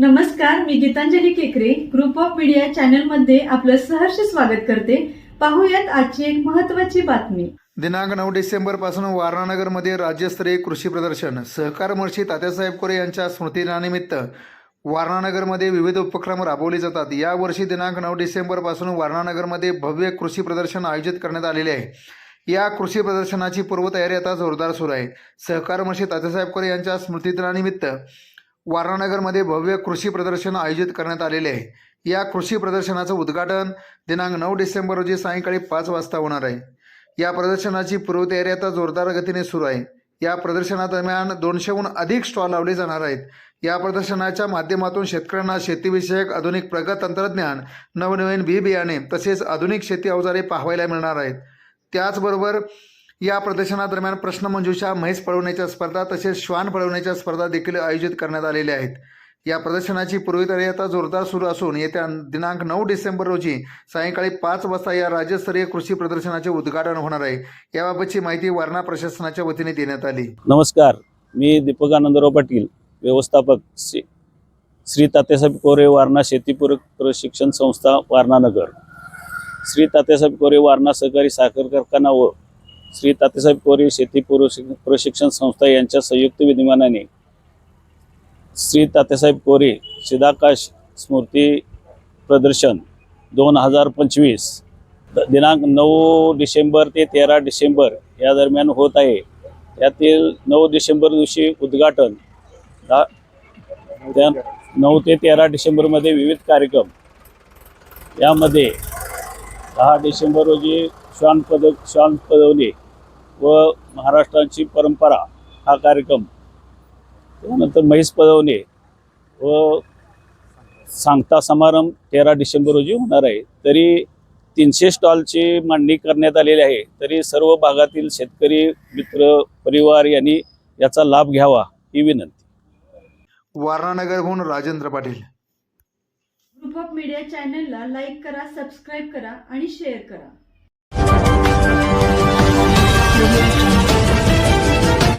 नमस्कार मी गीतांजली केकरे. Group of media चॅनलमध्ये आपलं सहर्ष स्वागत करते. पाहूयात आजची एक महत्वाची बातमी. दिनांक नऊ डिसेंबरपासून वारणानगरमध्ये राज्यस्तरीय कृषी प्रदर्शन. सहकार महर्षी तात्यासाहेब कोरे यांच्या स्मृतीदिनानिमित्त वारणानगरमध्ये विविध उपक्रम राबवले जातात. यावर्षी दिनांक नऊ डिसेंबरपासून वारणानगरमध्ये भव्य कृषी प्रदर्शन आयोजित करण्यात आलेले आहे. या कृषी प्रदर्शनाची पूर्वतयारी आता जोरदार सुरू आहे. सहकार महर्षी तात्यासाहेब कोरे यांच्या स्मृतीदिनानिमित्त वारणानगरमध्ये भव्य कृषी प्रदर्शन आयोजित करण्यात आलेले आहे. या कृषी प्रदर्शनाचं उद्घाटन दिनांक नऊ डिसेंबर रोजी सायंकाळी पाच वाजता होणार आहे. या प्रदर्शनाची पूर्वतयारी आता जोरदार गतीने सुरू आहे. या प्रदर्शनादरम्यान दोनशेहून अधिक स्टॉल लावले जाणार आहेत. या प्रदर्शनाच्या माध्यमातून शेतकऱ्यांना शेतीविषयक आधुनिक प्रगत तंत्रज्ञान नवनवीन बी बियाणे तसेच आधुनिक शेती अवजारे पाहायला मिळणार आहेत. त्याचबरोबर या प्रदर्शनादरम्यान प्रश्नमंजुषा म्हैस पळवण्याच्या स्पर्धा तसेच श्वान पळवण्याच्या स्पर्धा देखील आयोजित करण्यात आलेल्या आहेत. या प्रदर्शनाची पूर्वतयारी आता जोरदार सुरू असून येत्या दिनांक नऊ डिसेंबर रोजी सायंकाळी पाच वाजता या राज्यस्तरीय कृषी प्रदर्शनाचे उद्घाटन होणार आहे. याबाबतची माहिती वारणा प्रशासनाच्या वतीने देण्यात आली. नमस्कार. मी दीपक आनंदराव पाटील व्यवस्थापक श्री श्री तात्यासाहेब कोरे वारणा शेतीपूरक प्रशिक्षण संस्था वारणानगर श्री तात्यासाहेब कोरे वारणा सहकारी साखर कारखाना व श्री तातेसाहेब कोरे शेती प्रशिक्षण संस्था यांच्या संयुक्त विद्यमानाने श्री तातेसाहेब कोरे शिदाकाश स्मृती प्रदर्शन दोन हजार पंचवीस दिनांक नऊ डिसेंबर ते तेरा डिसेंबर या दरम्यान होत आहे. यातील नऊ डिसेंबर दिवशी उद्घाटन दहा त्या नऊ ते तेरा डिसेंबरमध्ये विविध कार्यक्रम. यामध्ये दहा डिसेंबर रोजी श्वान पदक श्वान पदवली व महाराष्ट्राची परंपरा हा कार्यक्रम. त्यानंतर म्हैस पदवणे व सांगता समारंभ तेरा डिसेंबर रोजी होणार आहे. तरी तीनशे स्टॉलची मांडणी करण्यात आलेली आहे. तरी सर्व भागातील शेतकरी मित्र परिवार यांनी याचा लाभ घ्यावा ही विनंती. वारणानगरहून Rajendra Patil. Group of media चॅनलला लाईक करा सबस्क्राईब करा आणि शेअर करा.